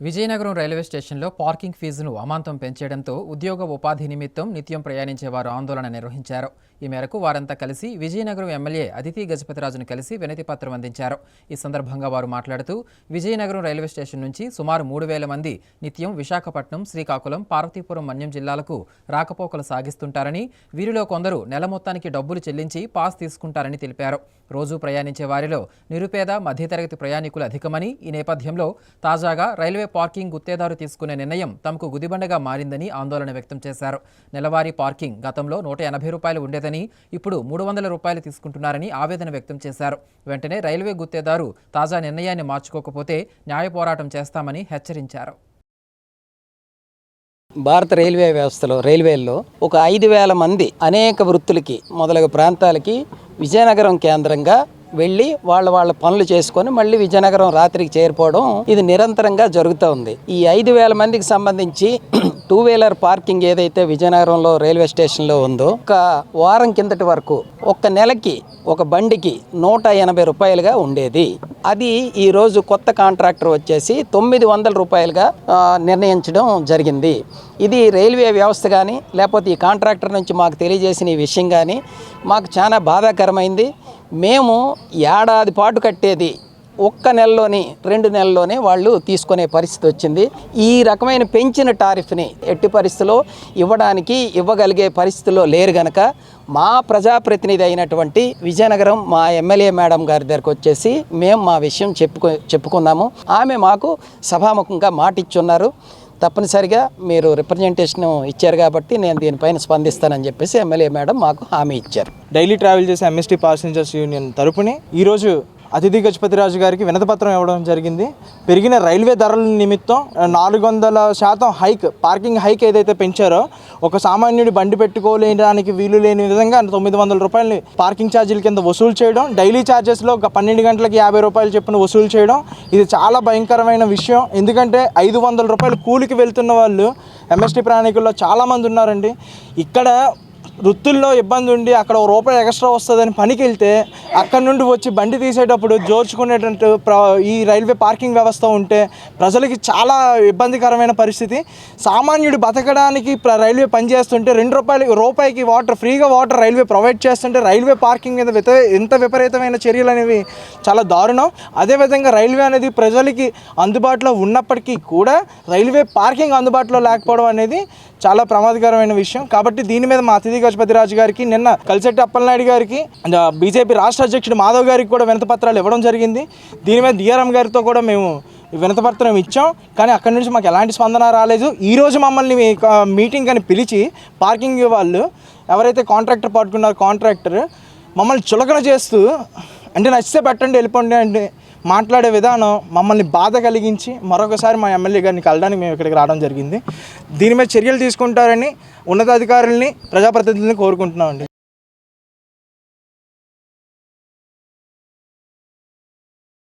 Vizianagaram railway స్టేషన్లో parking ఫీజును అమాంతం పెంచేయడంతో ఉద్యోగ ఉపాధి నిమిత్తం నిత్యం ప్రయాణించే వారు ఆందోళన నిర్వహించారు. ఈ మేరకు వారంతా కలిసి విజయనగరం ఎమ్మెల్యే అదితి గజపతిరాజును కలిసి వినతిపత్రం అందించారు. ఈ సందర్భంగా వారు మాట్లాడుతూ విజయనగరం రైల్వే స్టేషన్ నుంచి సుమారు మూడు వేల మంది నిత్యం విశాఖపట్నం శ్రీకాకుళం పార్వతీపురం మన్యం జిల్లాలకు రాకపోకలు సాగిస్తుంటారని వీరిలో కొందరు నెల మొత్తానికి డబ్బులు చెల్లించి పాస్ తీసుకుంటారని తెలిపారు. రోజూ ప్రయాణించే వారిలో నిరుపేద మధ్యతరగతి ప్రయాణికులు అధికమని ఈ నేపథ్యంలో తాజాగా రైల్వే పార్కింగ్ గుత్తేదారు తీసుకునే నిర్ణయం తమకు గుదిబండగా మారిందని ఆందోళన వ్యక్తం చేశారు. నెలవారీ పార్కింగ్ గతంలో నూట ఎనభై రూపాయలు ఉండేదని ఇప్పుడు మూడు వందల రూపాయలు తీసుకుంటున్నారని ఆవేదన వ్యక్తం చేశారు. వెంటనే రైల్వే గుత్తేదారు తాజా నిర్ణయాన్ని మార్చుకోకపోతే న్యాయ పోరాటం చేస్తామని హెచ్చరించారు. భారత రైల్వే వ్యవస్థలో రైల్వేల్లో ఒక ఐదు వేల మంది అనేక వృత్తులకి మొదలగు ప్రాంతాలకి విజయనగరం కేంద్రంగా వెళ్ళి వాళ్ళ వాళ్ళ పనులు చేసుకొని మళ్ళీ విజయనగరం రాత్రికి చేరిపోవడం ఇది నిరంతరంగా జరుగుతూ ఉంది. ఈ ఐదు వేల మందికి సంబంధించి టూ వీలర్ పార్కింగ్ ఏదైతే విజయనగరంలో రైల్వే స్టేషన్లో ఉందో ఒక వారం కిందటి వరకు ఒక నెలకి ఒక బండికి నూట ఎనభై రూపాయలుగా ఉండేది. అది ఈరోజు కొత్త కాంట్రాక్టర్ వచ్చేసి తొమ్మిది వందల రూపాయలుగా నిర్ణయించడం జరిగింది. ఇది రైల్వే వ్యవస్థ కానీ లేకపోతే ఈ కాంట్రాక్టర్ నుంచి మాకు తెలియజేసిన ఈ విషయం కానీ మాకు చాలా బాధాకరమైంది. మేము ఏడాది పాటు కట్టేది ఒక్క నెలలోని రెండు నెలల్లోనే వాళ్ళు తీసుకునే పరిస్థితి వచ్చింది. ఈ రకమైన పెంచిన టారిఫ్ని ఎట్టి పరిస్థితిలో ఇవ్వడానికి ఇవ్వగలిగే పరిస్థితిలో లేరు గనక మా ప్రజాప్రతినిధి అయినటువంటి విజయనగరం మా ఎమ్మెల్యే మేడం గారి దగ్గరకు వచ్చేసి మేము మా విషయం చెప్పుకో చెప్పుకున్నాము. ఆమె మాకు సభాముఖంగా మాట ఇచ్చున్నారు తప్పనిసరిగా మీరు రిప్రజెంటేషన్ ఇచ్చారు కాబట్టి నేను దీనిపైన స్పందిస్తానని చెప్పేసి ఎమ్మెల్యే మేడం మాకు హామీ ఇచ్చారు. డైలీ ట్రావెల్ చేసే ఎంఎస్టీ ప్యాసింజర్స్ యూనియన్ తరపుని ఈరోజు అతిథి గజపతిరాజు గారికి వినతపత్రం ఇవ్వడం జరిగింది. పెరిగిన రైల్వే ధరల నిమిత్తం నాలుగు వందల శాతం హైక్ పార్కింగ్ హైక్ ఏదైతే పెంచారో ఒక సామాన్యుడి బండి పెట్టుకోలేడానికి వీలు లేని విధంగా తొమ్మిది వందల రూపాయలని పార్కింగ్ ఛార్జీల కింద వసూలు చేయడం డైలీ ఛార్జెస్లో ఒక పన్నెండు గంటలకి యాభై రూపాయలు చెప్పిన వసూలు చేయడం ఇది చాలా భయంకరమైన విషయం. ఎందుకంటే ఐదు వందల రూపాయలు కూలికి వెళ్తున్న వాళ్ళు ఎంఎస్టీ ప్రయాణికుల్లో చాలామంది ఉన్నారండి. ఇక్కడ వృత్తుల్లో ఇబ్బంది ఉండి అక్కడ ఒక రూపాయి ఎక్స్ట్రా వస్తుందని పనికి వెళ్తే అక్కడ నుండి వచ్చి బండి తీసేటప్పుడు జోర్చుకునేటట్టు ప్ర ఈ రైల్వే పార్కింగ్ వ్యవస్థ ఉంటే ప్రజలకి చాలా ఇబ్బందికరమైన పరిస్థితి. సామాన్యుడు బతకడానికి ప్ర- రైల్వే పనిచేస్తుంటే రెండు రూపాయలు రూపాయికి వాటర్ ఫ్రీగా వాటర్ రైల్వే ప్రొవైడ్ చేస్తుంటే రైల్వే పార్కింగ్ మీద విత ఎంత విపరీతమైన చర్యలు అనేవి చాలా దారుణం. అదేవిధంగా రైల్వే అనేది ప్రజలకి అందుబాటులో ఉన్నప్పటికీ కూడా రైల్వే పార్కింగ్ అందుబాటులో లేకపోవడం అనేది చాలా ప్రమాదకరమైన విషయం. కాబట్టి దీని మీద మా అతిథి గజపతిరాజు గారికి నిన్న కలిసెట్టి అప్పలనాయుడు గారికి బీజేపీ రాష్ట్ర అధ్యక్షుడు మాధవ్ గారికి కూడా వినతపత్రాలు ఇవ్వడం జరిగింది. దీని మీద డిఆర్ఎం గారితో కూడా మేము వినతపత్రం ఇచ్చాం. కానీ అక్కడి నుంచి మాకు ఎలాంటి స్పందన రాలేదు. ఈరోజు మమ్మల్ని మీ- మీటింగ్ అని పిలిచి పార్కింగ్ వాళ్ళు ఎవరైతే కాంట్రాక్టర్ పట్టుకున్నారో కాంట్రాక్టర్ మమ్మల్ని చులకన చేస్తూ అంటే నచ్చితే పెట్టండి వెళ్ళిపోండి అంటే మాట్లాడే విధానం మమ్మల్ని బాధ కలిగించి మరొకసారి మా ఎమ్మెల్యే గారిని కలడానికి మేము ఇక్కడికి రావడం జరిగింది. దీని మీద చర్యలు తీసుకుంటారని ఉన్నతాధికారుల్ని ప్రజాప్రతినిధుల్ని కోరుకుంటున్నామండి.